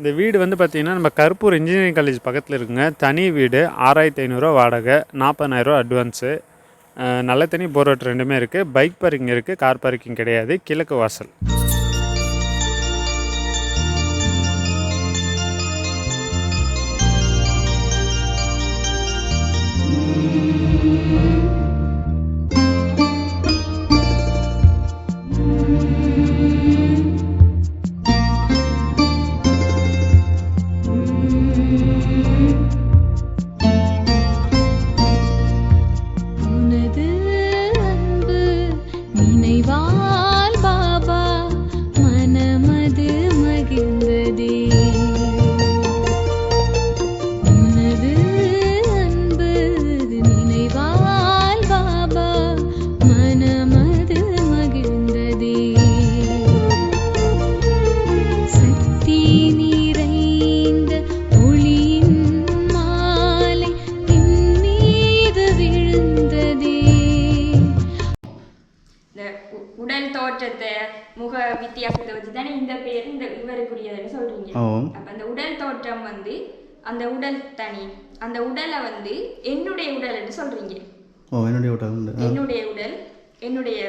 இந்த வீடு வந்து பார்த்தீங்கன்னா நம்ம கருப்பூர் இன்ஜினியரிங் காலேஜ் பக்கத்தில் இருக்குங்க. தனி வீடு ஆறாயிரத்தி ஐநூறுரூவா வாடகை நாற்பதாயிரரூவா அட்வான்ஸு நல்ல தண்ணி போரோட் ரெண்டுமே இருக்குது பைக் பார்க்கிங் இருக்குது கார் பார்க்கிங் கிடையாது கிழக்கு வாசல். தோற்றத்தை முக வித்தியாசத்தை வச்சு தானே இந்த பேர் இந்த இவருக்குரியதுன்னு சொல்றீங்க. அப்ப அந்த உடல் தோற்றம் வந்து அந்த உடல் தனி அந்த உடலை வந்து என்னுடைய உடல்னு சொல்றீங்க. ஓ என்னுடைய ஆ. என்னுடைய உடல் என்னுடைய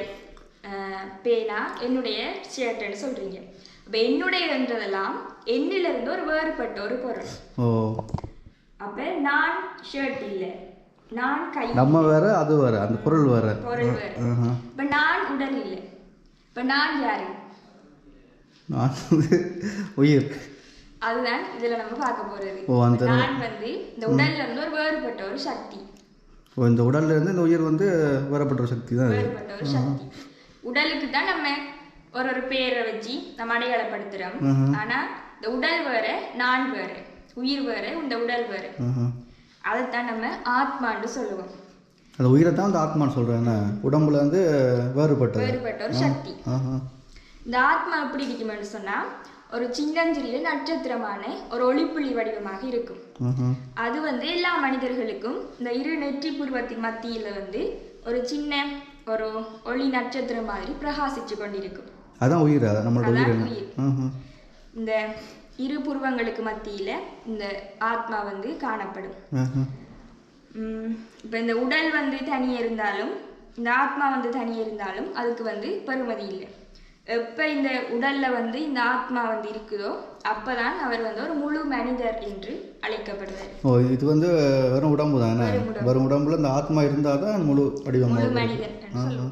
பேனா என்னுடைய ஷர்ட்னு சொல்றீங்க. அப்ப என்னுடையன்றதெல்லாம் என்னில இருந்து ஒரு வேறுபட்ட ஒரு பொருள். ஓ. அப்ப நான் ஷர்ட் இல்ல. நான் கை நம்ம வேற அது வேற. அந்த பொருள் வேற. பொருள் வேறு. இப்ப நான் உடல் இல்லை. இப்ப நான் யாரு? நான் உயிர். அதுதான் இதுல நம்ம பார்க்க போறது. ஓ, அந்த- நான் வந்து இந்த உடல்ல இருந்து ஒரு வேறுபட்ட ஒரு சக்தி. ஓ இந்த உடல்ல இருந்து இந்த உயிர் வந்து வேறப்பட்ட ஒரு சக்தி தான் வேறுபட்ட ஒரு சக்தி. உடலுக்கு தான் நம்ம ஒரு ஒரு பேரை வச்சு நம்ம அடையாளப்படுத்துறோம். ஆனா இந்த உடல் வேற நான் வேற உயிர் வேற இந்த உடல் வேற. அதைத்தான் நம்ம ஆத்மான்னு சொல்லுவோம். அந்த உயிரை தான் அந்த ஆத்மான்னு சொல்கிறேன் என்ன? உடம்புல வந்து வேறுபட்டது. வேறுபட்ட ஒரு சக்தி. இந்த ஆத்மா எப்படி இருக்குமென்னு சொன்னா ஒரு சின்னஞ்சிறிய நட்சத்திரமான ஒரு ஒளிப்புள்ளி வடிவமாக இருக்கும். அது வந்து எல்லா மனிதர்களுக்கும் இந்த இரு நெற்றி புருவத்தின் மத்தியில வந்து ஒரு சின்ன ஒரு ஒளி நட்சத்திரம் மாதிரி பிரகாசிச்சு கொண்டிருக்கும். அதான் உயிர் அதான் நம்மளோட உயிர் இந்த இரு புருவங்களுக்கு மத்தியில இந்த ஆத்மா வந்து காணப்படும். இப்ப இந்த உடல் வந்து தனியே இருந்தாலும் இந்த ஆத்மா வந்து தனியே இருந்தாலும் அதுக்கு வந்து பெருமதி இல்லை. எப்ப இந்த உடல்ல வந்து இந்த ஆத்மா வந்து இருக்குதோ அப்பதான் அவர் வந்து ஒரு முழு மனிதர் என்று அழைக்கப்படுவார். ஓ இது வந்து வெறும் உடம்பு தானே வெறும் உடம்பு. வெறும் உடம்புல இந்த ஆத்மா இருந்தால் தான் முழு வடிவமாக முழு வருது.